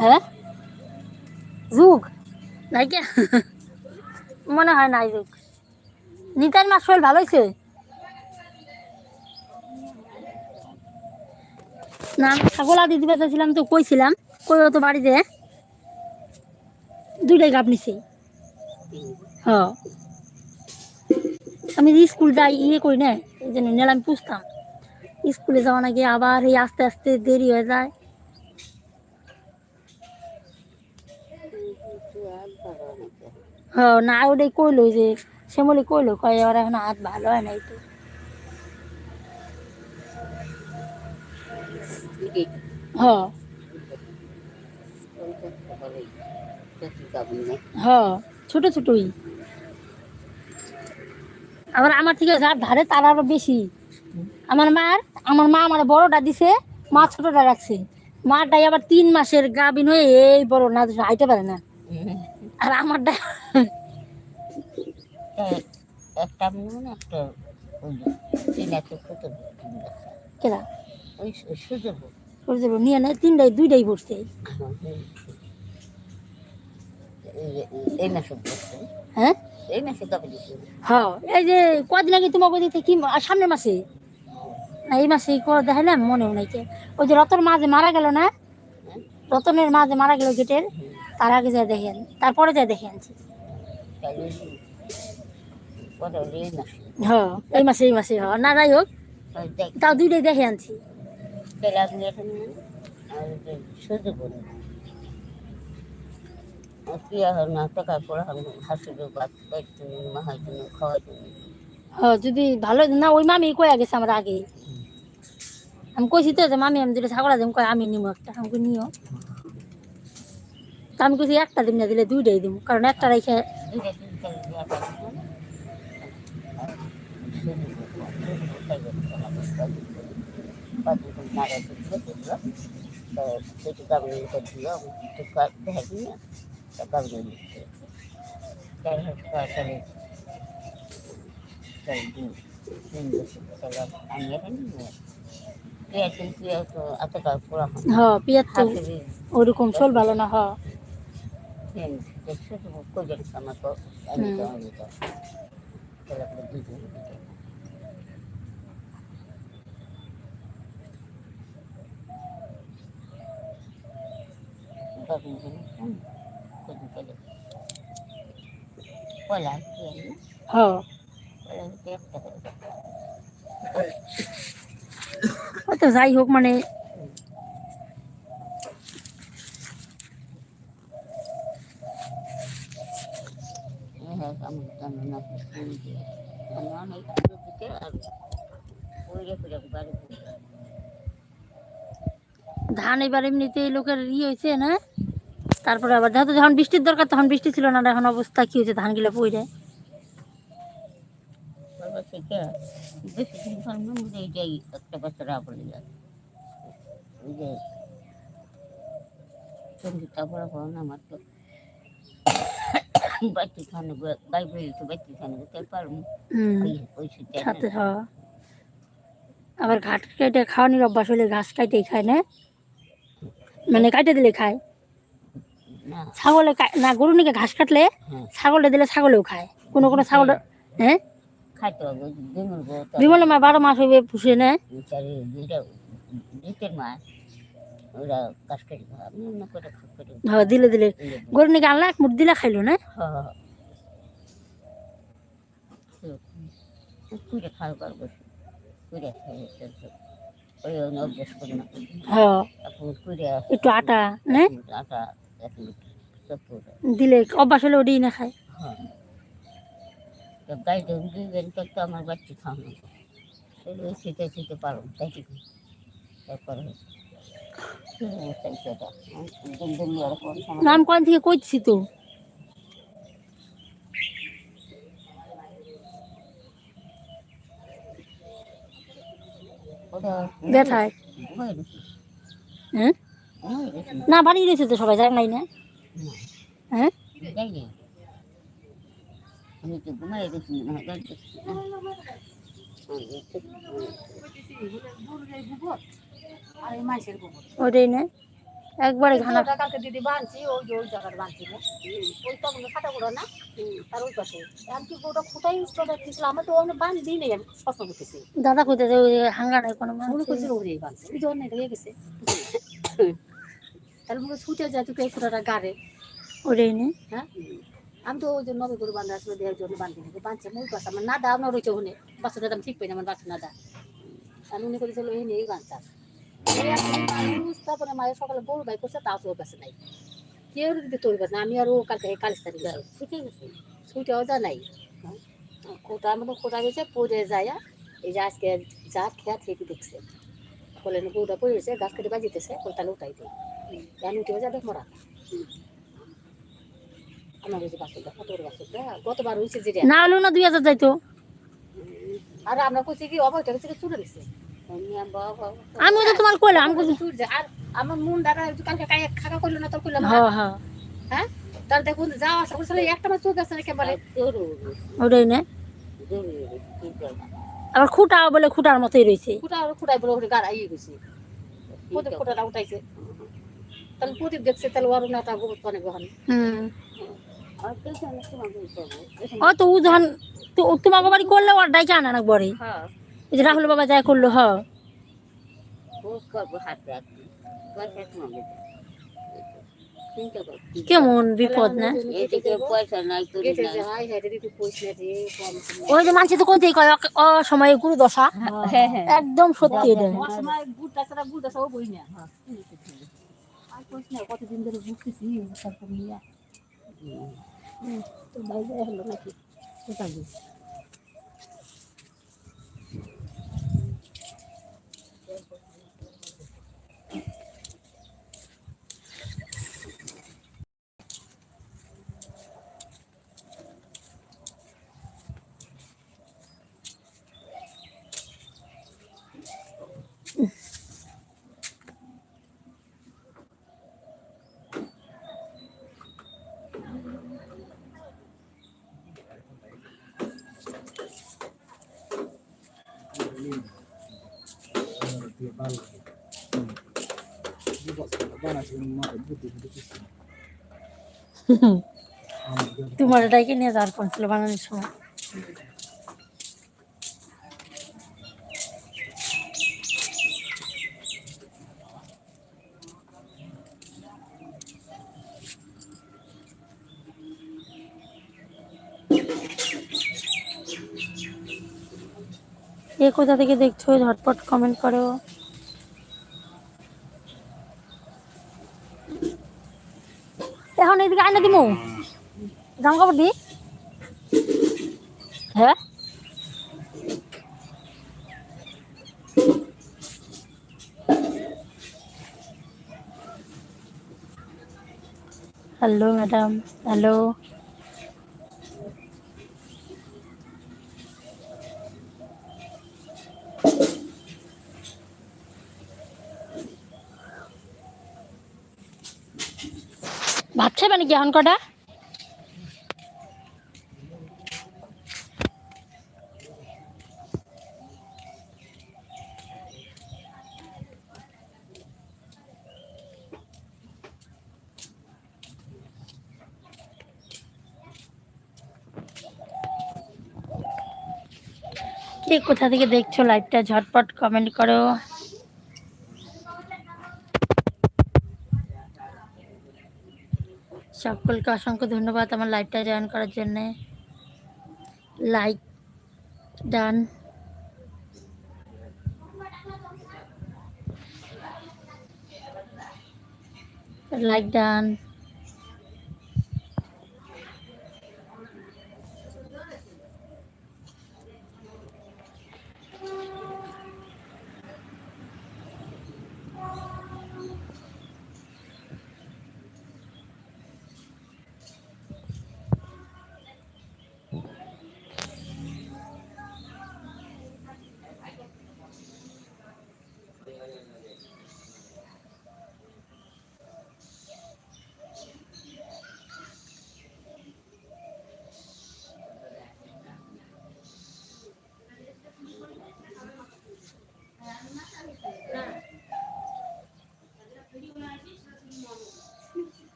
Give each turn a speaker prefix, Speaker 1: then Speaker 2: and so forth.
Speaker 1: হ্যাঁ? নাই কে? মনে হয় নাই যুগ। নিতাই মাস শরীর ভালো হয়েছে না, আমি ছাগল আদি দিতে চাইছিলাম তো কইছিলাম, কই তো বাড়িতে? দুইটাই গাপ নিছি। হ। আমি স্কুল যাই ইয়ে করি না, এই জন্য নিলাম পুষতাম স্কুলে যাওয়া নাকি আবার এই আস্তে আস্তে দেরি হয়ে যায়। না ওটাই কইলো যে শ্যামলি কইলো কয় ওর এখন হাত ভালো হয় নাই তো। হ। হ ছোট ছোটই। আবার আমার থেকে যার ধারে তার আরও বেশি। আমার মার আমার মা আমার বড়টা দিছে মা ছোটটা রাখছে। মারটাই আবার তিন মাসের গাবিন হয়ে এই বড় না হাইতে পারে না। আর আমারটা
Speaker 2: একটা মনে একটা ওই তিন একটা ওই সুযোগ।
Speaker 1: করে নিয়ে নেয় তিনটাই দুইটাই পড়ছে।
Speaker 2: এই মাসে
Speaker 1: হ্যাঁ?
Speaker 2: এই মাসে কবে
Speaker 1: হ্যাঁ এই যে কদিন আগে কি সামনের মাসে? না এই মাসে করে দেখালাম মনেও নাই কে। ওই যে রতন মাঝে মারা গেল না? রতনের মাঝে মারা গেল গেটের তার আগে যায় দেখেন তারপরে যায় দেখে আনছি।
Speaker 2: এই
Speaker 1: এই না
Speaker 2: দেখ
Speaker 1: আনছি। যদি ভালো, না, ওই মামি কয়ে গেছে আমার আগে। আমি কইছি তো যে, মামি, আমি যেটা ছাগলা দিম কয়, আমি নিমো একটা। আমাকে নিও। আমি কইছি, একটা দিম না, দিলে দুইটাই দিম। কারণ একটা রেখে
Speaker 2: না তো সেটি কাবলি করছিল দেখা তা কাবলি দিচ্ছে হয়
Speaker 1: ওরকম চল ভালো না হ
Speaker 2: পেন দেখছ তো কোজন আমাকে আমি তো আমি তো তাহলে আপনি দুজন Wala. Yan.
Speaker 1: হ
Speaker 2: Wala. Tiyak ka talaga.
Speaker 1: ও তো যাই হোক মানে ধান এবার এমনিতে এই লোকের ইয়ে হয়েছে না? তারপরে আবার ধরো যখন বৃষ্টির দরকার তখন বৃষ্টি ছিল না, এখন অবস্থা কি হয়েছে? ধানগুলো পড়ে আবার ঘাট কেটে খাওয়ানির অভ্যাস হলে ঘাস কাটে খায় না মানে কাটে দিলে খায়। ছাগলে না গরু নাকি ঘাস কাটলে
Speaker 2: হ্যাঁ।
Speaker 1: ছাগলে দিলে ছাগলেও খায়। কোনো কোনো ছাগল হ্যাঁ?
Speaker 2: বিমল
Speaker 1: মা বারো মাস হইবে পুষে নেয়
Speaker 2: চারি দুইটা দিতের মাছ ওরা কাজ করে খায় আমি অন্য করে খাপ করে
Speaker 1: হ দিলে দিলে। গরু নাকি আনলা এক মুঠ দিলে খাইলো না?
Speaker 2: খাওয়া পারব খাই ওই অন্য অভ্যাস করে না?
Speaker 1: হ
Speaker 2: এখন কুড়ে
Speaker 1: একটু আটা দিলে অভ্যাস হলে ওটাই না খায়।
Speaker 2: হ্যাঁ
Speaker 1: নাম কোন থেকে কইছি তো? হ্যাঁ? না বাড়ি গেছে তো সবাই যাই নাই না। হ্যাঁ? ওটাই না? একবারে ঘানা
Speaker 3: কালকে দিদি বানছি ওই যে ওই জায়গাটা বানছি না। ওই তো আমাদের ফাটা গুঁড়ো না। তার ওই পাশে। আমি কি ওটা স্টোটা দিয়েছিল আমার তো ওখানে বান দিই নেই আমি স্বপ্ন করতেছি।
Speaker 1: দাদা কইতেছে ওই হাঙ্গারে কোনো
Speaker 3: মনে করছিল ওরে বানছে। ওই জন্য হয়ে গেছে। তাহলে মনে ছুটে যায় এই গাড়ে।
Speaker 1: ওটাই নে।
Speaker 3: হ্যাঁ? আমি তো ওই যে নবে করে বান্ধা আসলে দেওয়ার জন্য বান্ধি নাকি বাঁধছে মই পাশে। আমার না না রয়েছে ওখানে। বাচ্চাটা আমি ঠিক পাই না আমার বাচ্চা না দা আমি মনে করেছিল এই নিয়েই বাঁধতাম তারপরে মায়ের সকালে বড় ভাই করছে তাও তোর কাছে নাই কেউ যদি তোর কাছে আমি আর কালকে তারিখ
Speaker 2: শিখে গেছে
Speaker 3: ছুটেও যা নাই কোটা মতো কোটা গেছে পড়ে যায় এই যে আজকে যা খেয়া থেকে দেখছে বলে বউটা পড়েছে গাছ কেটে বাজিতেছে কোলটা উঠাই দিই উঠে যাবে মরা আমার ওই যে বাসুরটা কত বাসুরটা গতবার হয়েছে যে
Speaker 1: না হলেও না দুই হাজার যাইতো।
Speaker 3: আর আমরা কইছি কি গেছে চুরে দিছে।
Speaker 1: আমি তো তোমার কইলাম আমি কইছি
Speaker 3: চুর আর আমার মুন দাদা কালকে কাইয়া খাকা করল না তোর করলাম
Speaker 1: হ্যাঁ হ্যাঁ।
Speaker 3: হ্যাঁ? তার দেখুন যাওয়া আসা করছিল একটা মাছ চোখ আছে একেবারে।
Speaker 1: ওটাই নে? আবার খুঁটা বলে খুঁটার মতোই রয়েছে
Speaker 3: খুঁটা খুঁটাই বলে ওখানে গাড়া ইয়ে গেছে প্রদীপ খুঁটাটা উঠাইছে। তাহলে প্রদীপ দেখছে তাহলে ওর নাটা বহুত অনেক বহান
Speaker 1: হুম। ও তো ও তোমাকে বাড়ি করলে ওর ডাইকে আনা না বড়ি
Speaker 3: হ্যাঁ।
Speaker 1: ওই যে রাহুল বাবা যায় করল হ। কেমন বিপদ না?
Speaker 3: যে
Speaker 1: ওই যে মানুষ তো কোনতেই কয় অসময়ে গুরু দশা
Speaker 2: হ্যাঁ হ্যাঁ।
Speaker 1: একদম সত্যি এটা।
Speaker 3: না। কতদিন ধরে বুঝতেছি তারপর নিয়ে। তো বাইরে হলো নাকি
Speaker 1: তোমার এটাই নিয়ে যাওয়ার ফোন ছিল বানানোর সময়। এ কোথা থেকে দেখছ? ঝটপট কমেন্ট করো। এখন এদিকে আয়না দিমু। জামা কাপড় দি। হ্যাঁ? হ্যালো ম্যাডাম হ্যালো খাবে নাকি এখন কটা? কে কোথা থেকে দেখছ লাইভটা ঝটপট কমেন্ট করো। সকলকে অসংখ্য ধন্যবাদ আমার লাইভটা জয়েন করার জন্যে। Like done. Like done.